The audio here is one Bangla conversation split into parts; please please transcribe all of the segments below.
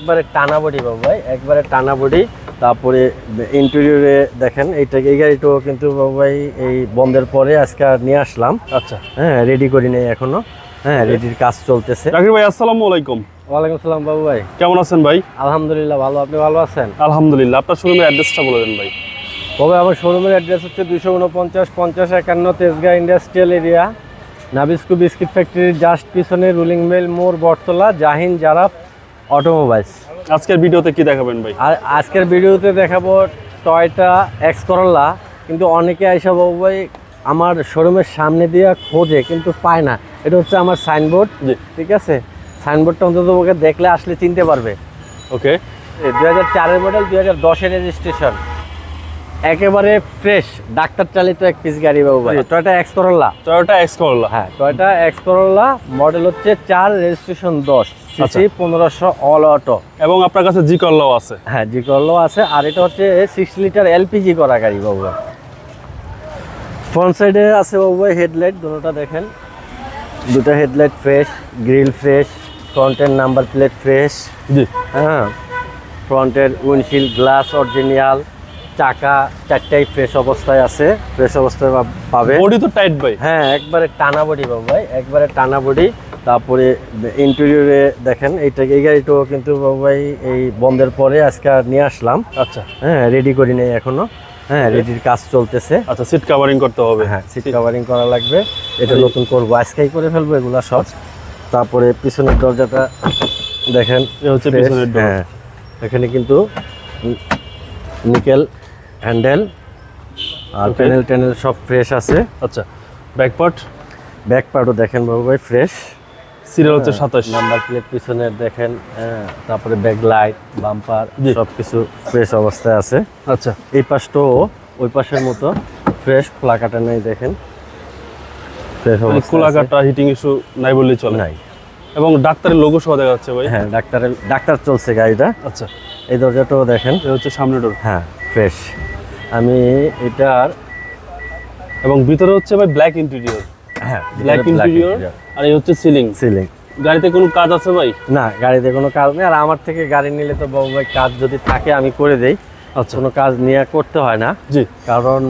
একবারে টানা বডি বাবু ভাই একবারে টানা বডি। তারপরে ইন্টেরিয়রে দেখেন এইটা এই গাড়িটাও কিন্তু বাবু ভাই এই বন্ধের পরে আজকে আর নিয়ে আসলাম। আচ্ছা। হ্যাঁ রেডি করি নাই এখনও। হ্যাঁ রেডির কাজ চলতেছে। জাকির ভাই আসসালামু আলাইকুম। ওয়ালাইকুম আসসালাম বাবু ভাই। কেমন আছেন ভাই? আলহামদুলিল্লাহ ভালো। আপনি ভালো আছেন? আলহামদুলিল্লাহ। আপনার শোরুমের অ্যাড্রেসটা বলে দেন ভাই। তবে আমার শোরুমের অ্যাড্রেস হচ্ছে দুশো উনপঞ্চাশ পঞ্চাশ একান্ন Tejgaon industrial area Nabisco biscuit ফ্যাক্টরির জাস্ট পিছনে রুলিং মিল মোড় বটতলা জাহিন জারাফ। অটোমোবাইলস। আজকের ভিডিওতে কি দেখাবেন ভাই? আর আজকের ভিডিওতে দেখাবো টয়টা এক্স করল্লা কিন্তু অনেকে আইসা বাবু ভাই আমার শোরুমের সামনে দিয়ে খোঁজে কিন্তু পায় না। এটা হচ্ছে আমার সাইনবোর্ড ঠিক আছে? সাইনবোর্ডটা অন্তত ওকে দেখলে আসলে চিনতে পারবে। ওকে দু হাজার চারের মডেল দু হাজার দশের রেজিস্ট্রেশন একেবারে ফ্রেশ ডাক্তার চালিত এক পিস গাড়ি বাবু ভাই। Toyota X Corolla Toyota X Corolla হ্যাঁ টয়টা এক্স মডেল হচ্ছে চার রেজিস্ট্রেশন দশ সিসি আচ্ছা। পনেরোশো অল অটো এবং আপনার কাছে জি করলাও আছে। হ্যাঁ জি করল আছে আর এটা হচ্ছে সিক্স লিটার এলপিজি করা গাড়ি বাবু ফ্রন্ট সাইডে আছে বাবু ভাই হেডলাইট দুটোটা দেখেন। দুটো হেডলাইট ফ্রেশ গ্রিল ফ্রেশ ফ্রন্টের নাম্বার প্লেট ফ্রেশ জি। হ্যাঁ ফ্রন্টের উইন্ডশিল্ড গ্লাস অরিজিনাল চাকা চারটাই ফ্রেশ অবস্থায় আছে ফ্রেশ অবস্থায় পাবে। বডি তো টাইট ভাই। হ্যাঁ একবারে টানা বডি বাবু ভাই একবারে টানা বডি তারপরে ইন্টেরিয়রে দেখেন এইটা এই গাড়িটাও কিন্তু বাবু ভাই এই বন্ধের পরে আজকে আর নিয়ে আসলাম। আচ্ছা। হ্যাঁ রেডি করি নাই এখনও। হ্যাঁ রেডির কাজ চলতেছে। আচ্ছা সিট কাভারিং করতে হবে। হ্যাঁ সিট কাভারিং করা লাগবে। এটা নতুন করব আজকেই করে ফেলব এগুলা সব। তারপরে পিছনের দরজাটা দেখেন হচ্ছে পিছনের। হ্যাঁ এখানে কিন্তু নিকেল হ্যান্ডেল আর. প্যানেল ট্যানেল সব ফ্রেশ আছে। আচ্ছা ব্যাক পার্ট দেখেন বাবু ভাই ফ্রেশ সিরিয়াল হচ্ছে সাতাশ। নাম্বার প্লেট পিছনে দেখেন হ্যাঁ, তারপরে ব্যাক লাইট বাম্পার। সব কিছু ফ্রেশ অবস্থায় আছে। আচ্ছা। এই পাশটাও ওই পাশের মতো ফ্রেশ খোলা কাটা নেই দেখেন। কোলাকাটা হিটিং ইস্যু নাই বললেই চলে। নাই। এবং ডাক্তারের লোগো সহ দেখা যাচ্ছে ভাই। হ্যাঁ ডাক্তারের ডাক্তার চলছে গাড়িটা। আচ্ছা। এই দরজাটাও দেখেন। এ হচ্ছে সামনে ডোর হ্যাঁ ফ্রেশ আমি এটার এবং ভিতরে হচ্ছে ভাই ব্ল্যাক ইন্টেরিয়র হ্যাঁ ব্ল্যাক ইন্টেরিয়র আর এই হচ্ছে সিলিং সিলিং গাড়িতে কোনো কাজ আছে ভাই? না গাড়িতে কোনো কাজ নেই। আর আমার থেকে গাড়ি নিলে তো বাবু ভাই কাজ যদি থাকে আমি করে দেই। আচ্ছা। কোনো কাজ নিয়ে করতে হয় না। জি। কারণ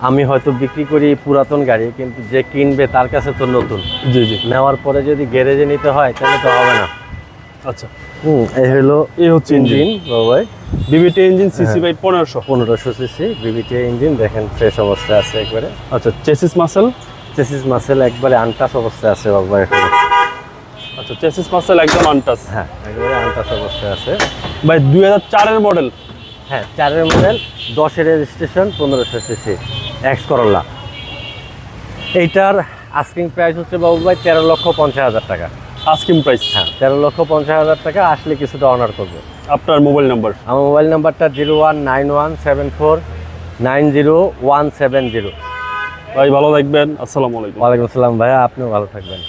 আমি হয়তো বিক্রি করি পুরাতন গাড়ি কিন্তু যে কিনবে তার কাছে তো নতুন। জি জি। নেওয়ার পরে যদি গ্যারেজে নিতে হয় তাহলে তো হবে না। আচ্ছা। হুম এই হলো এই হচ্ছে engine VVT engine CC by পনেরোশো। পনেরোশো সিসি বিবিটি ইঞ্জিন দেখেন ফ্রেশ অবস্থায় আছে একবারে। আচ্ছা চেসিস মাসেল চেসিস মাসেল একবারে আনটাস অবস্থায় আছে আচ্ছা চেসিস মাসেল একদম আনটাস হ্যাঁ একবারে আনটাস অবস্থায় আছে। ভাই দুই হাজার চারের মডেল হ্যাঁ চারের মডেল দশের রেজিস্ট্রেশন পনেরোশো সিসি এক্স করল্লা এইটার আস্কিং প্রাইস হচ্ছে বাবু ভাই তেরো লক্ষ পঞ্চাশ হাজার টাকা। আস্কিং প্রাইস হ্যাঁ তেরো লক্ষ পঞ্চাশ হাজার টাকা আসলে কিছুটা অনার করবে। আপনার মোবাইল নাম্বার আমার মোবাইল নাম্বারটা zero one nine one seven four nine zero one seven zero. ভাই ভালো থাকবেন। আসসালামু আলাইকুম। ওয়ালাইকুম আসসালাম ভাইয়া আপনিও ভালো থাকবেন।